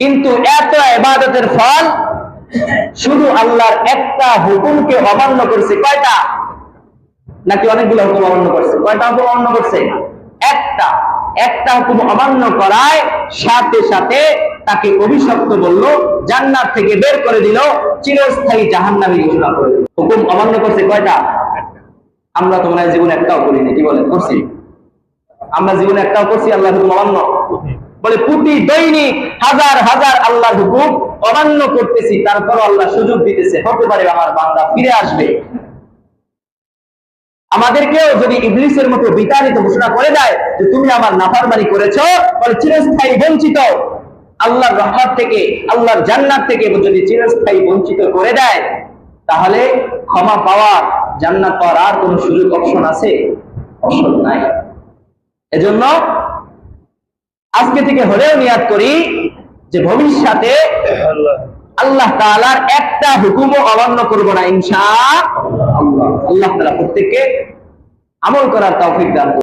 কিন্তু এত ইবাদতের ফল শুধু আল্লাহর একটা হুকুমকে অমান্য করছে। কয়টা? নাকি অনেকগুলো হুকুম অমান্য করছে? কয়টা হুকুম অমান্য করছে? একটা। একটা হুকুম অমান্য করায় সাথে সাথে তাকে অভিশপ্ত বলল জান্নাত থেকে বের করে দিল, চিরস্থায়ী জাহান্নামী ঘোষণা করে দিল। হুকুম অমান্য করছে কয়টা? আমরা তো জীবনে একটাও করিনি, কি বলে করছি। আমরা জীবনে একটাও করছি আল্লাহ হুকুম অমান্য? বলে প্রতি দৈনিক হাজার হাজার আল্লাহর হুকুম, অমান্য করতেছি তারপর আল্লাহ সুযোগ দিতেছে। হতে পারে আমার বান্দা ফিরে আসবে। আমাদেরকেও যদি ইবলিসের মতো বিতাড়িত ঘোষণা করে দেয় যে, তুমি আমার নাফারমানি করেছ, বলে, চিরস্থায়ী বঞ্চিত। আল্লাহর রহমত থেকে, আল্লাহর জান্নাত থেকে যদি চিরস্থায়ী বঞ্চিত করে দেয়, তাহলে ক্ষমা পাওয়ার, জান্নাত পাওয়ার আর কোন সুযোগ, অপশন আছে? অপশন নাই। এজন্য আজকে থেকে হলেও নিয়াদ করি যে ভবিষ্যতে আল্লাহ তালার একটা হুকুমও অমান্য করব না, ইনশা আল্লাহ তালা প্রত্যেককে আমল করার তৌফিক দান।